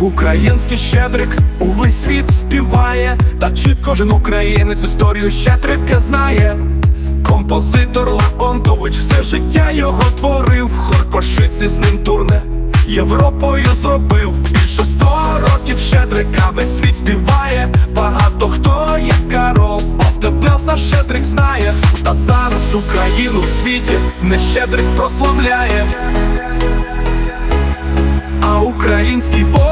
Український щедрик увесь світ співає, та чи кожен українець історію щедрика знає. Композитор Леонтович все життя його творив, хор кошиці з ним турне, Європою зробив більше сто років щедрика весь світ співає. Багато хто як Карол, Овдебелс наш щедрик знає, та зараз Україну в світі не щедрик прославляє. А український боєць,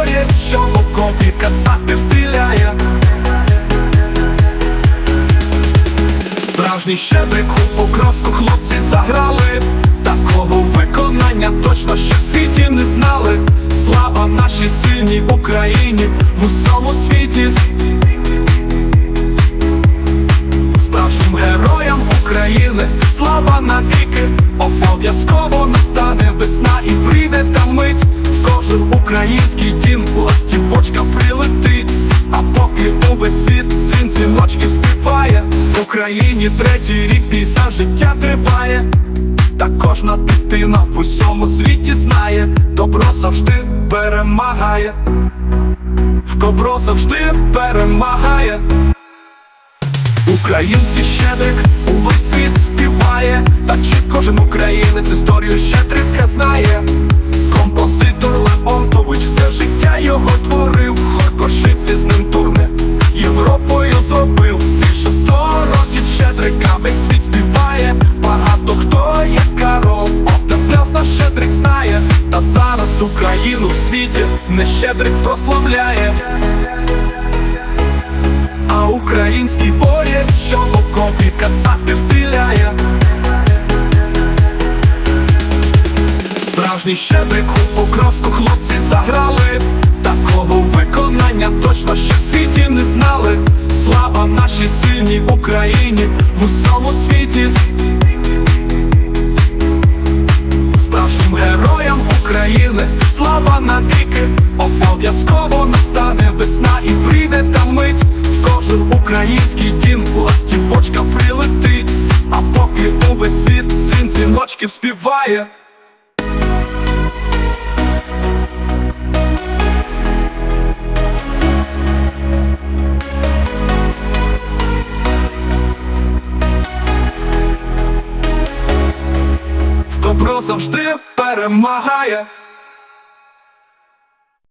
Справжній у покровську хлопці заграли. Такого виконання точно ще в світі не знали. Слава нашій сильній Україні в усьому світі. Справжнім героям України слава навіки. Обов'язково настане весна і прийде та мить. В кожен український дім ластівочка прилетить. А поки увесь світ дзвін дзвіночків співає Україні третій рік після життя триває. Та кожна дитина в усьому світі знає Добро завжди перемагає. В добро завжди перемагає. Український щедрик увесь світ співає, та чи кожен українець історію весь світ співає. Багато хто як Карол, Овдепляс наш щедрик знає. Та зараз Україну в світі не щедрик прославляє. А український боєць, що в окопі кацапів стріляє Справжній щедрик у покровську хлопці заграли Такого виконання точно ще нашій Україні в усьому світі. Справжнім героям України слава навіки. Обов'язково настане весна і прийде та мить. В кожен український дім ластівочка прилетить. А поки увесь світ дзвін дзвіночків співає добро завжди перемагає